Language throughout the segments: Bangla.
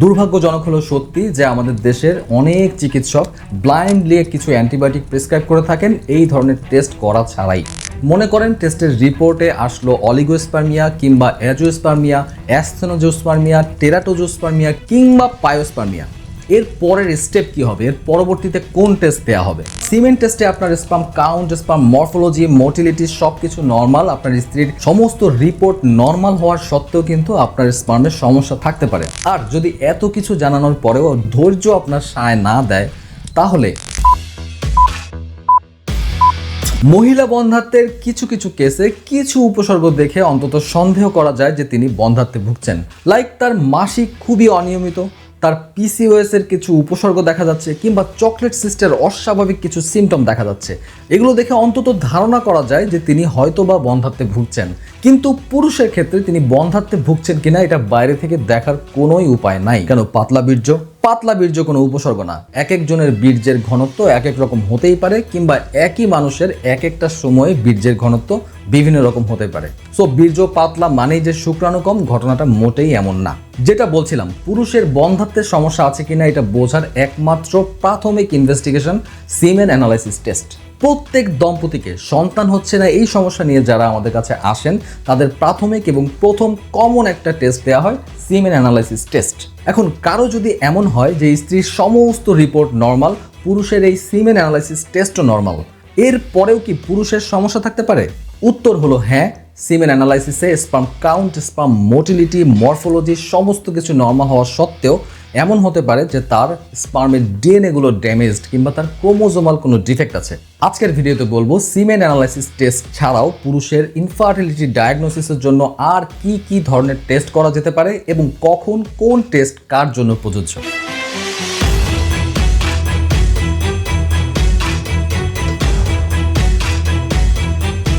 দুর্ভাগ্যজনক হলো সত্যি যে আমাদের দেশের অনেক চিকিৎসক ব্লাইন্ডলি কিছু অ্যান্টিবায়োটিক প্রেসক্রাইব করে থাকেন, এই ধরনের টেস্ট করা ছাড়াই। মনে করেন টেস্টের রিপোর্টে আসলো অলিগোস্পার্মিয়া কিংবা অ্যাজোস্পার্মিয়া অ্যাস্থেনোজোস্পার্মিয়া টেরাটোজোস্পার্মিয়া কিংবা পায়োস্পার্মিয়া এর পরের স্টেপ কি হবে? এর পরবর্তীতে কোন টেস্ট দেওয়া হবে? সিমেন্ট টেস্টে আপনার sperm count sperm morphology motility সব কিছু নর্মাল আপনার স্ত্রীর সমস্ত রিপোর্ট নর্মাল হওয়ার সত্ত্বেও কিন্তু আপনার স্পামের সমস্যা থাকতে পারে। আর যদি এত কিছু জানানোর পরেও ধৈর্য আপনার সায় না দেয়, তাহলে মহিলা বন্ধাত্বের কিছু কিছু কেসে কিছু উপসর্গ দেখে অন্তত সন্দেহ করা যায় যে তিনি বন্ধাত্বে ভুগছেন। লাইক তার মাসিক খুবই অনিয়মিত। তার পিসিওএসের কিছু উপসর্গ দেখা যাচ্ছে কিংবা চকলেট সিস্টের অস্বাভাবিক কিছু সিমটম দেখা যাচ্ছে। এগুলো দেখে অন্তত ধারণা করা যায় যে তিনি হয়তো বা বন্ধাত্বে ভুগছেন। কিন্তু পুরুষের ক্ষেত্রে তিনি বন্ধাত্বে ভুগছেন কিনা এটা বাইরে থেকে দেখার কোনোই উপায় নাই। কেন? পাতলা বীর্য পাতলা বীর্য কোনো উপসর্গ না। এক একজনের বীর্যের ঘনত্ব এক এক রকম হতেই পারে কিংবা একই মানুষের এক একটা সময়ে বীর্যের ঘনত্ব বিভিন্ন রকম হতে পারে। সো বীর্য পাতলা মানেই যে শুক্রাণু কম, ঘটনাটা মোটেই এমন না। যেটা বলছিলাম, পুরুষের বন্ধাত্বের সমস্যা আছে কিনা এটা বোঝার একমাত্র প্রাথমিক ইনভেস্টিগেশন সিমেন অ্যানালাইসিস টেস্ট প্রত্যেক দম্পতিকে সন্তান হচ্ছে না, এই সমস্যা নিয়ে যারা আমাদের কাছে আসেন, তাদের প্রাথমিক এবং প্রথম কমন একটা টেস্ট দেওয়া হয় সিমেন অ্যানালাইসিস টেস্ট এখন কারও যদি এমন হয় যে স্ত্রীর সমস্ত রিপোর্ট নর্মাল পুরুষের এই সিমেন অ্যানালাইসিস টেস্টও নর্মাল এর পরেও কি পুরুষের সমস্যা থাকতে পারে? উত্তর হলো হ্যাঁ semen অ্যানালাইসিসে sperm count sperm motility morphology সমস্ত কিছু নর্মাল হওয়া সত্ত্বেও এমন হতে পারে যে তার স্পার্মের ডিএনএ গুলো ড্যামেজড কিংবা তার ক্রোমোজোমাল কোনো ডিফেক্ট আছে। আজকের ভিডিওতে বলব সিমেন অ্যানালাইসিস টেস্ট ছাড়াও পুরুষের ইনফার্টিলিটি ডায়াগনোসিসের জন্য আর কি কি ধরনের টেস্ট করা যেতে পারে এবং কখন কোন টেস্ট কার জন্য প্রযোজ্য।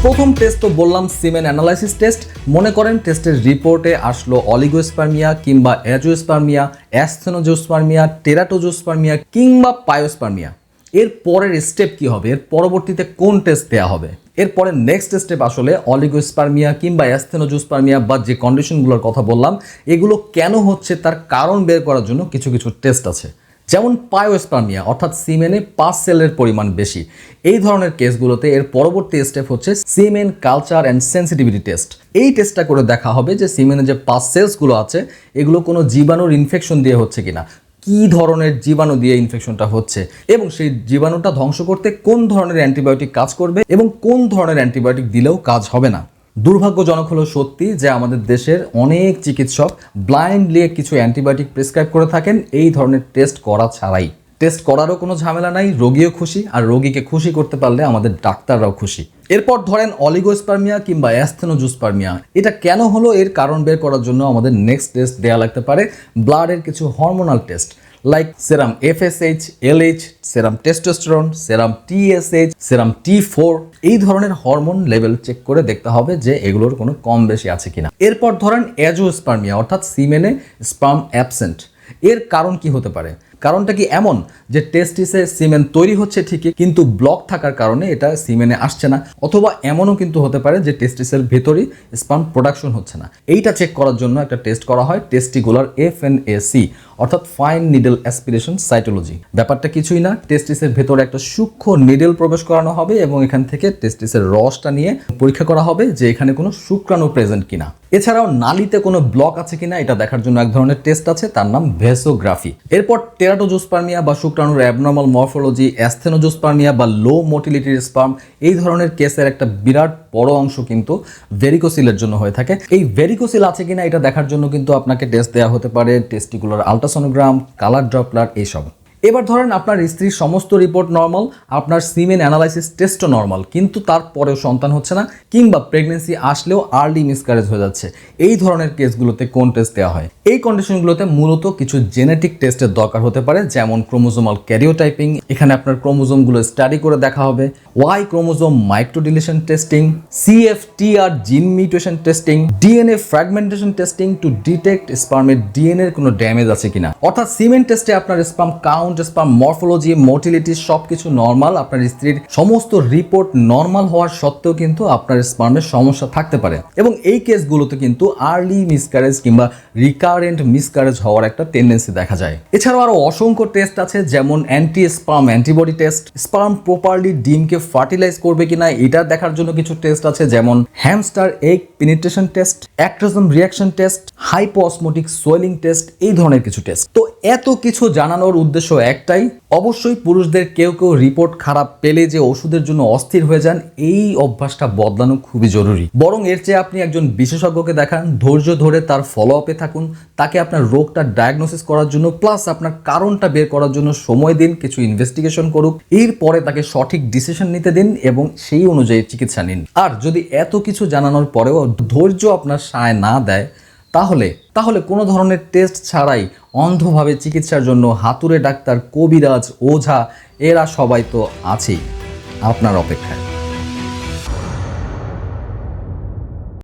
প্রথম টেস্ট তো বললাম সিমেন অ্যানালাইসিস টেস্ট মনে করেন টেস্টের রিপোর্টে আসলো অলিগোস্পার্মিয়া কিংবা অ্যাজোস্পার্মিয়া অ্যাস্থেনোজোস্পার্মিয়া টেরাটোজোস্পার্মিয়া কিংবা পায়োস্পার্মিয়া এর পরের স্টেপ কি হবে? এর পরবর্তীতে কোন টেস্ট দেওয়া হবে? এরপরে নেক্সট স্টেপ আসলে অলিগোস্পার্মিয়া কিংবা অ্যাস্থেনোজোস্পার্মিয়া বা যে কন্ডিশনগুলোর কথা বললাম, এগুলো কেন হচ্ছে, তার কারণ বের করার জন্য কিছু কিছু টেস্ট আছে। যেমন পায়োস্পার্মিয়া অর্থাৎ সিমেনে পাঁচ সেলের পরিমাণ বেশি। এই ধরনের কেসগুলোতে এর পরবর্তী স্টেপ হচ্ছে semen culture and sensitivity test. এই টেস্টটা করে দেখা হবে যে সিমেনে যে পাঁচ সেলসগুলো আছে, এগুলো কোনো জীবাণুর ইনফেকশন দিয়ে হচ্ছে কিনা, কি ধরনের জীবাণু দিয়ে ইনফেকশনটা হচ্ছে, এবং সেই জীবাণুটা ধ্বংস করতে কোন ধরনের অ্যান্টিবায়োটিক কাজ করবে, এবং কোন ধরনের অ্যান্টিবায়োটিক দিলেও কাজ হবে না। দুর্ভাগ্যজনক হলো সত্যি যে আমাদের দেশের অনেক চিকিৎসক ব্লাইন্ডলি কিছু অ্যান্টিবায়োটিক প্রেসক্রাইব করে থাকেন, এই ধরনের টেস্ট করা ছাড়াই। টেস্ট করারও কোনো ঝামেলা নাই, রোগীও খুশি, আর রোগীকে খুশি করতে পারলে আমাদের ডাক্তাররাও খুশি। এরপর ধরেন অলিগোস্পার্মিয়া কিংবা অ্যাস্থেনোজুসপার্মিয়া এটা কেন হলো? এর কারণ বের করার জন্য আমাদের নেক্সট টেস্ট দেওয়া লাগতে পারে ব্লাডের কিছু hormonal test like serum FSH LH serum testosterone serum TSH serum T four এই ধরনের হরমোন লেভেল চেক করে দেখতে হবে যে এগুলোর কোনো কম বেশি আছে কিনা। এরপর ধরেন অ্যাজোস্পার্মিয়া অর্থাৎ সিমেনে স্পার্ম অ্যাবসেন্ট এর কারণ কি হতে পারে? কারণটা কি এমন যে টেস্টিসে সিমেন তৈরি হচ্ছে ঠিকই, কিন্তু ব্লক থাকার কারণে এটা সিমেনে আসছে না? অথবা এমনও কিন্তু হতে পারে যে টেস্টিসের ভেতরই স্পাম প্রোডাকশন হচ্ছে না। এইটা চেক করার জন্য একটা টেস্ট করা হয় testicular F N A C অর্থাৎ ফাইন নিডল অ্যাসপিরেশন সাইটোলজি ব্যাপারটা কিছুই না, টেস্টিসের ভেতরে একটা সূক্ষ্ম নিডল প্রবেশ করানো হবে এবং এখান থেকে টেস্টিসের রসটা নিয়ে পরীক্ষা করা হবে যে এখানে কোনো শুক্রাণু প্রেজেন্ট কিনা। এছাড়াও নালিতে কোনো ব্লক আছে কিনা, এটা দেখার জন্য এক ধরনের টেস্ট আছে, তার নাম ভেসোগ্রাফি। এরপর টেরাটোজোস্পার্মিয়া বা শুক্রাণুর অ্যাবনর্মাল মরফোলজি অ্যাস্থেনোজোস্পার্মিয়া বা লো মোটিলিটির স্পার্ম এই ধরনের কেসের একটা বিরাট বড় অংশ কিন্তু ভেরিকোসিলের জন্য হয়ে থাকে। এই ভেরিকোসিল আছে কিনা এটা দেখার জন্য কিন্তু আপনাকে টেস্ট দেওয়া হতে পারে টেস্টিকুলার আলট্রাসোনোগ্রাম কালার ড্রপলার এইসব। এবার ধরেন আপনার স্ত্রীর সমস্ত রিপোর্ট নর্মাল আপনার সিমেন অ্যানালাইসিস টেস্টও নর্মাল কিন্তু তারপরেও সন্তান হচ্ছে না, কিংবা প্রেগনেন্সি আসলেও আর্লি মিসক্যারেজ হয়ে যাচ্ছে। এই ধরনের কেসগুলোতে কোন টেস্ট দেওয়া হয়? এই কন্ডিশনগুলোতে মূলত কিছু জেনেটিক টেস্টের দরকার হতে পারে, যেমন ক্রোমোজোমাল ক্যারিওটাইপিং এখানে আপনার ক্রোমোজোমগুলো স্টাডি করে দেখা হবে। Y chromosome microdeletion testing CFTR gene mutation testing DNA fragmentation testing to detect স্পার্মের ডিএনএর কোনো ড্যামেজ আছে কিনা। অর্থাৎ সিমেন টেস্টে আপনার sperm count sperm morphology motility সব কিছু নর্মাল আপনার স্ত্রীর সমস্ত রিপোর্ট নর্মাল হওয়ার সত্ত্বেও কিন্তু আপনার স্পার্মের সমস্যা থাকতে পারে। এবং এই কেসগুলোতে কিন্তু আর্লি মিসক্যারেজ কিংবা রিকারেন্ট মিসক্যারেজ হওয়ার একটা টেন্ডেন্সি দেখা যায়। এছাড়াও আরও অসংখ্য টেস্ট আছে, যেমন anti sperm antibody test sperm properly ডিমকে fertilise করবে কিনা, এটা দেখার জন্য কিছু টেস্ট আছে, যেমন hamster egg penetration test acrosome reaction test hypoosmotic swelling test এই ধরনের কিছু টেস্ট তো এত কিছু জানানোর উদ্দেশ্য একটাই অবশ্যই পুরুষদের কেউ কেউ রিপোর্ট খারাপ পেলে যে ওষুধের জন্য অস্থির হয়ে যান, এই অভ্যাসটা বদলানো খুবই জরুরি। বরং এর চেয়ে আপনি একজন বিশেষজ্ঞকে দেখান, ধৈর্য ধরে তার ফলো আপে থাকুন, তাকে আপনার রোগটা ডায়াগনোসিস করার জন্য প্লাস আপনার কারণটা বের করার জন্য সময় দিন, কিছু ইনভেস্টিগেশন করুক, এরপরে তাকে সঠিক ডিসিশন নিতে দিন এবং সেই অনুযায়ী চিকিৎসা নিন। আর যদি এত কিছু জানানোর পরেও ধৈর্য আপনার সায় না দেয় তাহলে তাহলে কোনো ধরনের টেস্ট ছাড়াই অন্ধভাবে চিকিৎসার জন্য হাতুড়ে ডাক্তার কবিরাজ ওঝা, এরা সবাই তো আছেই। আপনার অপেক্ষায়।